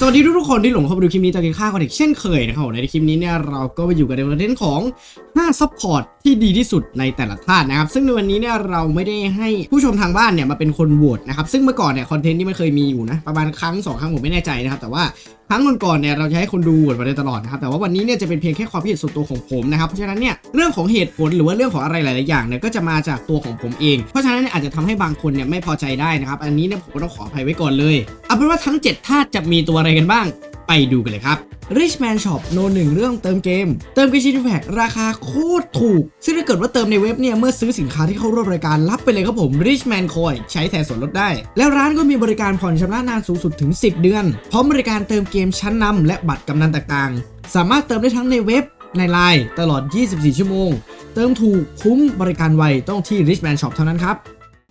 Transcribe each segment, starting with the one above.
สวัสดีทุกๆคนที่หลงเข้ามาดูคลิปนี้ตอนกินข้าวกันอีกเช่นเคยนะครับในคลิปนี้เนี่ยเราก็มาอยู่กันในประเด็นของ5ซัพพอร์ตที่ดีที่สุดในแต่ละธาตุนะครับ ซึ่งในวันนี้เนี่ยเราไม่ได้ให้ผู้ชมทางบ้านเนี่ยมาเป็นคนโหวตนะครับ ซึ่งเมื่อก่อนเนี่ยคอนเทนต์ที่มันเคยมีอยู่นะ ประมาณครั้งสองครั้งผมไม่แน่ใจนะครับ แต่ว่าครั้งก่อนๆเนี่ยเราจะให้คนดูโหวตมาได้ตลอดนะครับแต่ว่าวันนี้เนี่ยจะเป็นเพียงแค่ความคิดเห็นส่วนตัวของผมนะครับเพราะฉะนั้นเนี่ยเรื่องของเหตุผลหรือว่าเรื่องของอะไรหลายๆอย่างเนี่ยก็จะมาจากตัวของผมเองเพราะฉะนั้นเนี่ยอาจจะทำให้บางคนเนี่ยไม่พอใจได้นะครับอันนี้เนี่ยผมก็ต้องขออภัยไว้ก่อนเลยเอาเป็นว่าทั้ง7ธาตุจะมีตัวอะไรกันบ้าง ไปดูกันเลยครับ Richman Shop โนหนึ่งเรื่องเติมเกม เติมกิชินแพกราคาโคตรถูก ซึ่งถ้าเกิดว่าเติมในเว็บเนี่ย เมื่อซื้อสินค้าที่เข้าร่วมรายการรับไปเลยครับผม Richman Coin ใช้แทนส่วนลดได้ แล้วร้านก็มีบริการผ่อนชำระนานสูงสุดถึง 10 เดือน พร้อมบริการเติมเกมชั้นนำและบัตรกำนันต่างๆ สามารถเติมได้ทั้งในเว็บในไลน์ตลอด 24 ชั่วโมง เติมถูกคุ้มบริการไวต้องที่ Richman Shop เท่านั้นครับ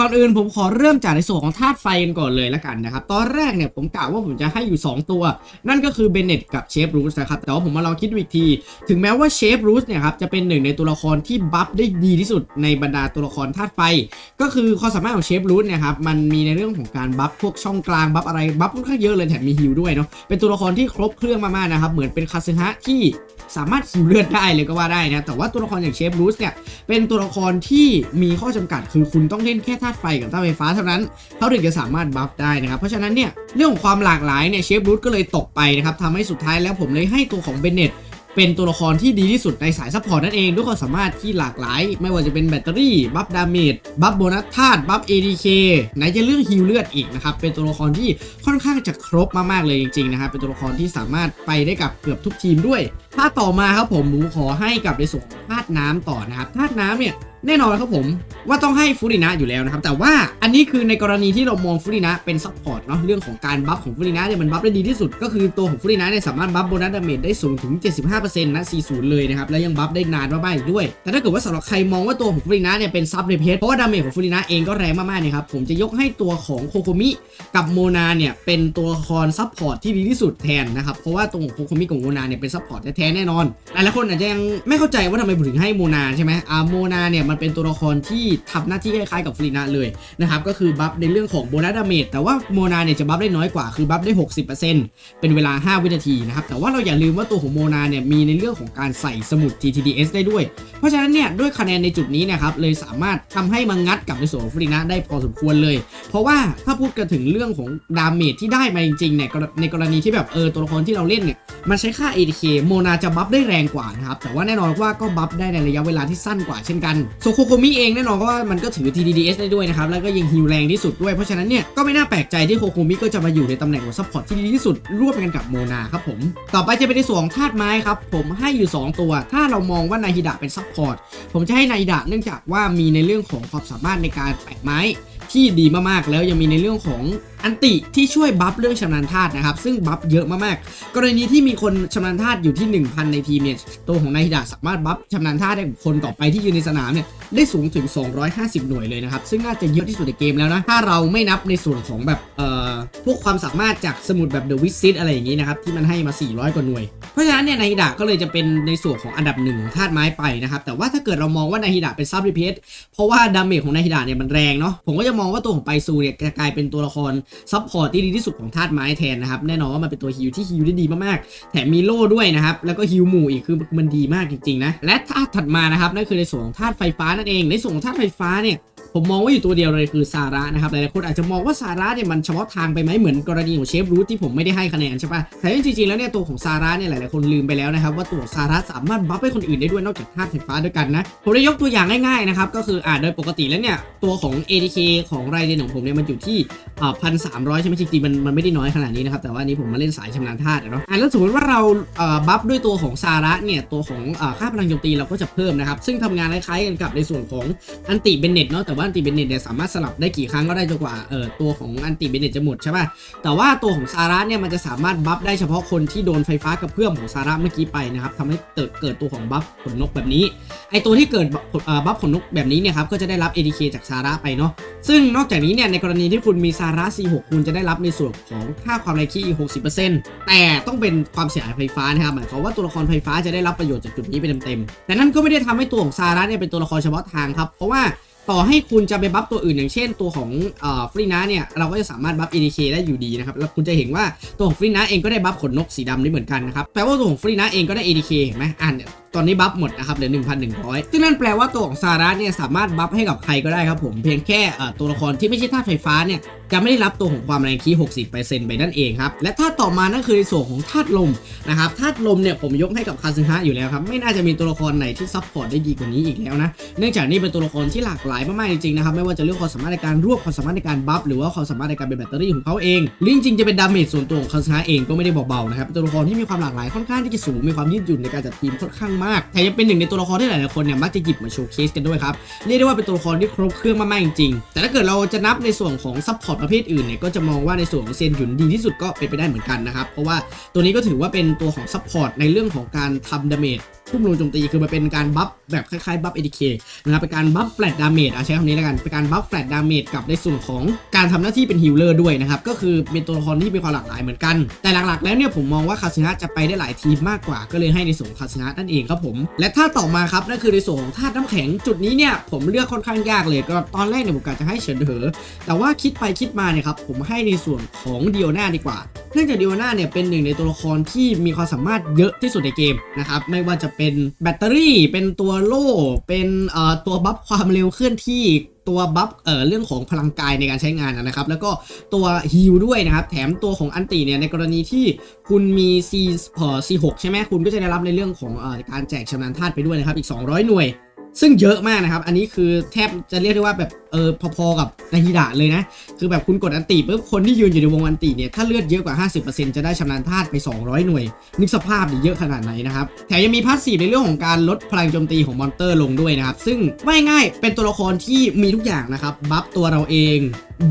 ก่อนอื่นผมขอเริ่มจากในส่วนของธาตุไฟกันก่อนเลยละกันนะครับ ตอนแรกเนี่ยผมกะว่าผมจะให้อยู่ 2 ตัว นั่นก็คือเบนเน็ตกับเชฟรูสนะครับ แต่ว่าผมมาลองคิดอีกที ถึงแม้ว่าเชฟรูสเนี่ยครับจะเป็นหนึ่งในตัวละครที่บัฟได้ดีที่สุดในบรรดาตัวละครธาตุไฟ ก็คือความสามารถของเชฟรูสเนี่ยครับมันมีในเรื่องของการบัฟพวกช่องกลางบัฟอะไรบัฟค่อนข้างเยอะเลยแถมมีฮิลด้วยเนาะเป็นตัวละครที่ครบเครื่องมากๆนะครับเหมือนเป็นคาซึฮะที่ สามารถฮิวเลือดได้เลยก็ว่าได้นะ แต่ว่าตัวละครอย่างเชฟรูสเนี่ย เป็นตัวละครที่มีข้อจำกัดคือคุณต้องเล่นแค่ธาตุไฟกับธาตุไฟฟ้าเท่านั้นเขาถึงจะสามารถบัฟได้นะครับ เพราะฉะนั้นเนี่ยเรื่องของความหลากหลายเนี่ยเชฟรูทก็เลยตกไปนะครับทำให้สุดท้ายแล้วผมเลยให้ตัวของเบนเน็ตเป็นตัวละครที่ดีที่สุดในสายซัพพอร์ตนั่นเองด้วยความสามารถที่หลากหลาย ไม่ว่าจะเป็นแบตเตอรี่ บัฟดาเมจบัฟโบนัสธาตุบัฟ ADK ไหนจะเรื่องฮิลเลือดอีกนะครับ เป็นตัวละครที่ค่อนข้างจะครบมาก ๆ เลยจริง ๆ นะครับ เป็นตัวละครที่สามารถไปได้กับเกือบทุกทีมด้วยาต่อมาครับผมผมขอให้กับในส่วนธาตุน้ำต่อนะครับธาตุน้ำเนี่ยแน่นอนครับผมว่าต้องให้ฟูรินะอยู่แล้วนะครับ แต่ว่าอันนี้คือในกรณีที่เรามองฟูรินะเป็นซัพพอร์ตเนาะเรื่องของการบัฟของฟูรินะเนี่ยมันบัฟได้ดีที่สุด ก็คือตัวของฟูรินะเนี่ยสามารถบัฟโบนัสดาเมจได้สูงถึง 75%นะ 40 เลยนะครับ แล้วยังบัฟได้นานมากๆอีกด้วย แต่ถ้าเกิดว่าสำหรับใครมองว่าตัวของฟูรินะเนี่ยเป็นซับเรเพสเพราะว่าดาเมจของฟูรินะเองก็แรงมากๆนะครับผมจะยกให้ตัวของโคโคมิกับโมนาเนี่ยเป็นตัวละครซัพพอร์ตที่ดีที่สุดแทนนะครับเพราะว่าตัวของโคโคมิกับโมนาเนี่ยเป็นซัพพอร์ตแท้แน่นอนหลายๆคนอาจจะยังไม่เข้าใจว่าทำไมผมถึงให้โมนาใช่ไหมอ่าโมนาเนี่ยมันเป็นตัวละครที่ทำหน้าที่คล้ายๆกับฟรีนาเลยนะครับก็คือบัฟในเรื่องของโบนัสดาเมจแต่ว่าโมนาเนี่ยจะบัฟได้น้อยกว่าคือบัฟได้ 60%เป็นเวลา 5 วินาทีนะครับแต่ว่าเราอย่าลืมว่าตัวของโมนาเนี่ยมีในเรื่องของการใส่สมุด GTDS ได้ด้วย เพราะฉะนั้นเนี่ยด้วยคะแนนในจุดนี้นะครับเลยสามารถทำให้มังงัดกับในส่วนของฟรีนาได้พอสมควรเลย เพราะว่าถ้าพูดกันถึงเรื่องของดาเมจที่ได้มาจริงๆเนี่ยในกรณีที่แบบเออตัวละครที่เราเล่นเนี่ยมันใช้ค่า ADK โมนาจะบัฟได้แรงกว่านะครับ แต่ว่าแน่นอนว่าก็บัฟได้ในระยะเวลาที่สั้นกว่าเช่นกันโซโคโคมิเองแน่นอนว่ามันก็ถือ TDDS ได้ด้วยนะครับ แล้วก็ยิงฮิวแรงที่สุดด้วย เพราะฉะนั้นเนี่ยก็ไม่น่าแปลกใจที่โคโคมิก็จะมาอยู่ในตำแหน่งของซัพพอร์ตที่ดีที่สุดร่วมกันกับโมนาครับผม ต่อไปจะเป็นในส่วนของธาตุไม้ครับ ผมให้อยู่ 2 ตัว ถ้าเรามองว่านาฮิดะเป็นซัพพอร์ต ผมจะให้นาฮิดะเนื่องจากว่ามีในเรื่องของความสามารถในการแปะไม้ที่ดีมากๆ แล้วยังมีในเรื่องของอันติที่ช่วยบัฟเรื่องชำนาญธาตุนะครับ ซึ่งบัฟเยอะมากๆ กรณีที่มีคนชำนาญธาตุอยู่ที่ 1,000 ในทีมเนี่ยตัวของนายฮิดะสามารถบัฟชำนาญธาตุได้กับคนต่อไปที่ยืนในสนามเนี่ยได้สูงถึง 250 หน่วยเลยนะครับ ซึ่งน่าจะเยอะที่สุดในเกมแล้วนะ ถ้าเราไม่นับในส่วนของแบบเอ่อพวกความสามารถจากสมุดแบบเดอะวิซิตอะไรอย่างนี้นะครับที่มันให้มา 400 กว่าหน่วย เพราะฉะนั้นเนี่ยนายฮิดะก็เลยจะเป็นในส่วนของอันดับหนึ่งของธาตุไม้ไปนะครับแต่ว่าถ้าเกิดเรามองว่านายฮิดะเป็นซับริเพสเพราะว่าดาเมจของนายฮิดะเนี่ยมันแรงเนาะผมก็จะมองว่าตัวของไปซูเนี่ยจะกลายเป็นตัวละครซับพอร์ตที่ดีที่สุดของธาตุไม้แทนนะครับแน่นอนว่ามันเป็นตัวฮิวที่ฮิวได้ดีมากๆแถมมีโล่ด้วยนะครับแล้วก็ฮิวหมู่อีกคือมันดีมากจริงๆนะและธาตุถัดมานะครับนั่นคือในส่วนของธาตุไฟฟ้านั่นเอง ในส่วนของธาตุไฟฟ้าเนี่ย ผมมองว่าอยู่ตัวเดียวเลยคือซาระนะครับหลายๆคนอาจจะมองว่าซาระเนี่ยมันเฉพาะทางไปไหมเหมือนกรณีของเชฟรูทที่ผมไม่ได้ให้คะแนนใช่ปะแต่จริงๆแล้วเนี่ยตัวของซาระเนี่ยหลายๆคนลืมไปแล้วนะครับว่าตัวซาระสามารถบัฟให้คนอื่นได้ด้วยนอกจากธาตุไฟฟ้าด้วยกันนะผมได้ยกตัวอย่างง่ายๆนะครับก็คืออ่าโดยปกติแล้วเนี่ยตัวของ ADK ของไรเดนของผมเนี่ยมันอยู่ที่อ่าพันสามร้อยใช่ไหมจริงๆมันมันไม่ได้น้อยขนาดนี้นะครับแต่ว่านี้ผมมาเล่นสายชำนาญธาตุเนาะอ่าแล้วสมมติว่าเราอ่อบัฟด้วยตัวของซาระเนี่ยตัวของอ่าค่าพลังโจมตีเราก็จะเพิ่มนะครับซึ่งทำงานคล้ายๆกันกับในส่วนของอันติเบนเน็ตเนาะแต่ว่าอันติเบนเนตเนี่ยสามารถสลับได้กี่ครั้งก็ได้จนกว่าเออตัวของอันติเบนเนตจะหมดใช่ป่ะแต่ว่าตัวของซาร่าเนี่ยมันจะสามารถบัฟได้เฉพาะคนที่โดนไฟฟ้ากระเพื่อมของซาร่าเมื่อกี้ไปนะครับทำให้เกิดเกิดตัวของบัฟขนนกแบบนี้ไอตัวที่เกิดบัฟขนนกแบบนี้เนี่ยครับก็จะได้รับ ADK จากซาร่าไปเนาะซึ่งนอกจากนี้เนี่ยในกรณีที่คุณมีซาร่า C6 คุณจะได้รับในส่วนของค่าความแรงคีอีก60%แต่ต้องเป็นความเสียหายไฟฟ้านะครับหมายความว่าตัวละครไฟฟ้าจะได้รับประโยชน์จากจุดนี้ไปเต็มๆแต่นั่นก็ไม่ได้ทำให้ตัวของซาร่าเนี่ยเป็นตัวละครเฉพาะทางครับเพราะว่า ต่อให้คุณจะไปบัฟตัวอื่นอย่างเช่นตัวของฟรีนาเนี่ยเราก็จะสามารถบัฟ ADK ได้อยู่ดีนะครับแล้วคุณจะเห็นว่าตัวของฟรีนาเองก็ได้บัฟขนนกสีดำนี้เหมือนกันนะครับแปลว่าตัวของฟรีนาเองก็ได้ ADK เห็นไหมอ่านตอนนี้บัฟหมดนะครับเหลือ 1,100 ซึ่งนั่นแปลว่าตัวของซาร่าเนี่ยสามารถบัฟให้กับใครก็ได้ครับผมเพียงแค่ตัวละครที่ไม่ใช่ธาตุไฟฟ้าเนี่ยจะไม่ได้รับตัวของความแรงคี60%ไปนั่นเองครับ และธาตุต่อมานั่นคือในส่วนของธาตุลมนะครับธาตุลมเนี่ยผมยกให้กับคาซึฮะอยู่แล้วครับ ไม่น่าจะมีตัวละครไหนที่ซัพพอร์ตได้ดีกว่านี้อีกแล้วนะ เนื่องจากนี่เป็นตัวละครที่หลากหลายมากๆจริงๆนะครับ ไม่ว่าจะเรื่องความสามารถในการรวบความสามารถในการบัฟหรือว่าความสามารถในการเป็นแบตเตอรี่ของเขาเองหรือจริงๆจะเป็นดาเมจส่วนตัวของคาซึฮะเองก็ไม่ได้เบาๆนะครับตัวละครที่มีความหลากหลายค่อนข้างที่จะสูงมีความยืดหยุ่นในการจัดทีมค่อนข้างมากแถมยังเป็นหนึ่งในตัวละครที่หลายๆคนเนี่ยมักจะหยิบมาโชว์เคสกันด้วยครับเรียกได้ว่าเป็นตัวละครที่ครบเครื่องมากๆจริงๆแต่ถ้าเกิดเราจะนับในส่วนของซัพพอร์ตประเภทอื่นเนี่ยก็จะมองว่าในส่วนของเซนหยุนดีที่สุดก็เป็นไปได้เหมือนกันนะครับ เพราะว่าตัวนี้ก็ถือว่าเป็นตัวของซัพพอร์ตในเรื่องของการทำดาเมจทุ่มลงโจมตีคือมันเป็นการบัฟแบบคล้ายๆบัฟ ADK นะครับเป็นการบัฟแฟลตดาเมจอะใช้คำนี้แล้วกันเป็นการบัฟแฟลตดาเมจกับในส่วนของการทำหน้าที่เป็นฮิลเลอร์ด้วยนะครับก็คือเป็นตัวละครที่มีความหลากหลายเหมือนกัน แต่หลักๆแล้วเนี่ยผมมองว่าคาสินะจะไปได้หลายทีมมากกว่าก็เลยให้ในส่วนคาสินะนั่นเองครับผม และถ้าต่อมาครับนั่นคือในส่วนของธาตุน้ำแข็งจุดนี้เนี่ยผมเลือกค่อนข้างยากเลยก็ตอนแรกเนี่ยผมกะจะให้เฉินเหอแต่ว่าคิดไปคิดมาเนี่ยครับผมให้ในส่วนของเดียนาดีกว่า เนื่องจากดิโอนาเนี่ยเป็นหนึ่งในตัวละครที่มีความสามารถเยอะที่สุดในเกมนะครับไม่ว่าจะเป็นแบตเตอรี่ เป็นตัวโล่ เป็นตัวบัฟความเร็วเคลื่อนที่ตัวบัฟเอ่อเรื่องของพลังกายในการใช้งานนะครับ แล้วก็ตัวฮิลด้วยนะครับ แถมตัวของอันติเนี่ยในกรณีที่คุณมี C เอ่อ C6 ใช่ไหมคุณก็จะได้รับในเรื่องของเอ่อการแจกชำนาญธาตุไปด้วยนะครับอีก 200 หน่วย ซึ่งเยอะมากนะครับ อันนี้คือแทบจะเรียกได้ว่าแบบเออพอๆกับนาฮิดะเลยนะ คือแบบคุณกดอันติปุ๊บคนที่ยืนอยู่ในวงอันติเนี่ย ถ้าเลือดเยอะกว่า 50%จะได้ชำนาญธาตุไป 200 หน่วย นึกสภาพดิเยอะขนาดไหนนะครับ แถมยังมีพาสซีฟในเรื่องของการลดพลังโจมตีของมอนเตอร์ลงด้วยนะครับ ซึ่งว่ง่ายเป็นตัวละครที่มีทุกอย่างนะครับ บัฟตัวเราเอง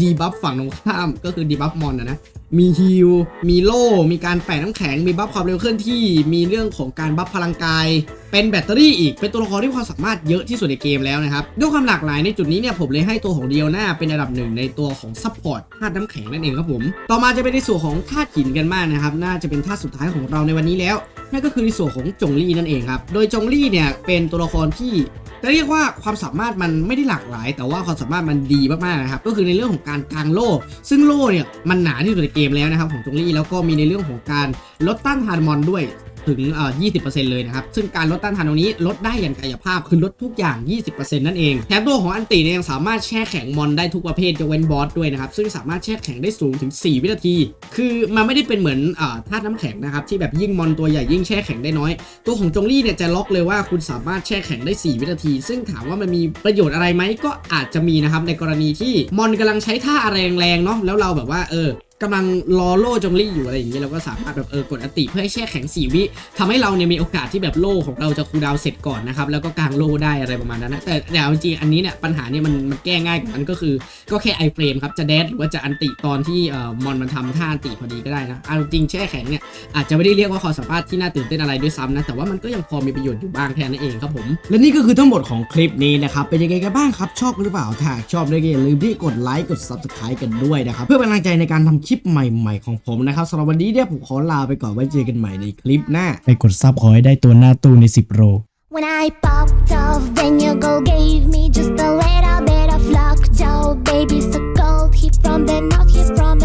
ดีบัฟฝั่งตรงข้ามก็คือดีบัฟมอนนะนะ มีฮิลมีโล่ มีการแปะน้ำแข็ง มีบัฟความเร็วเคลื่อนที่ มีเรื่องของการบัฟพลังกาย เป็นแบตเตอรี่อีก เป็นตัวละครที่ความสามารถเยอะที่สุดในเกมแล้วนะครับ ด้วยความหลากหลายในจุดนี้เนี่ยผมเลยให้ตัวของเดียวหน้าเป็นอันดับหนึ่งในตัวของซัพพอร์ตธาตุน้ำแข็งนั่นเองครับผม ต่อมาจะเป็นในส่วนของธาตุหินกันมากนะครับ น่าจะเป็นธาตุสุดท้ายของเราในวันนี้แล้ว นั่นก็คือในส่วนของจงลี่นั่นเองครับ โดยจงลี่เนี่ยเป็นตัวละครที่ จะเรียกว่าความสามารถมันไม่ได้หลากหลาย แต่ว่าความสามารถมันดีมากๆนะครับก็คือในเรื่องของการกางโล่ ซึ่งโล่เนี่ยมันหนาที่สุดในเกมแล้วนะครับของจงลี่แล้วก็มีในเรื่องของการลดต้านทานมอนด้วย ถึง 20%เลยนะครับ ซึ่งการลดต้านทานตรงนี้ลดได้อย่างกายภาพคือลดทุกอย่าง 20%นั่นเองแถมตัวของอันติเนี่ยยังสามารถแช่แข็งมอนได้ทุกประเภทยกเว้นบอสด้วยนะครับ ซึ่งสามารถแช่แข็งได้สูงถึง 4 วินาที คือมันไม่ได้เป็นเหมือนอ่าธาตุน้ำแข็งนะครับที่แบบยิ่งมอนตัวใหญ่ยิ่งแช่แข็งได้น้อย ตัวของจงลี่เนี่ยจะล็อกเลยว่าคุณสามารถแช่แข็งได้ 4 วินาที ซึ่งถามว่ามันมีประโยชน์อะไรไหมก็อาจจะมีนะครับในกรณีที่มอนกำลังใช้ท่าอะไรแรงๆเนาะแล้วเราแบบว่าเออ กำลังรอโล่จงลี่อยู่อะไรอย่างเงี้ยเราก็สามารถแบบเออกดอันติเพื่อให้แช่แข็ง4วิทำให้เราเนี่ยมีโอกาสที่แบบโล่ของเราจะคูดาวเสร็จก่อนนะครับแล้วก็กางโล่ได้อะไรประมาณนั้นนะแต่แต่เอาจริงอันนี้เนี่ยปัญหาเนี่ยมันมันแก้ง่ายกว่านั้นก็คือก็แค่ไอเฟรมครับจะแดดหรือว่าจะอันติตอนที่เอ่อมอนมันทำท่าอันติพอดีก็ได้นะเอาจริงแช่แข็งเนี่ยอาจจะไม่ได้เรียกว่าความสามารถที่น่าตื่นเต้นอะไรด้วยซ้ำนะแต่ว่ามันก็ยังพอมีประโยชน์อยู่บ้างแค่นั้นเองครับผม และนี่ก็คือทั้งหมดของคลิปนี้นะครับเป็นยังไงกันบ้างครับชอบหรือเปล่าถ้าชอบได้ก็อย่าลืมที่กดไลค์กด Subscribe กันด้วยนะครับเพื่อเป็นกำลังใจในการทำคลิปใหม่ๆของผมนะครับสำหรับวันนี้เนี่ยผมขอลาไปก่อนไว้เจอกันใหม่ในคลิปหน้า ไปกดซับขอให้ได้ตัวหน้าตู้ใน 10โร When I popped off, then your girl gave me just a little bit of luck. Joe, baby, so cold. He from the north, he's from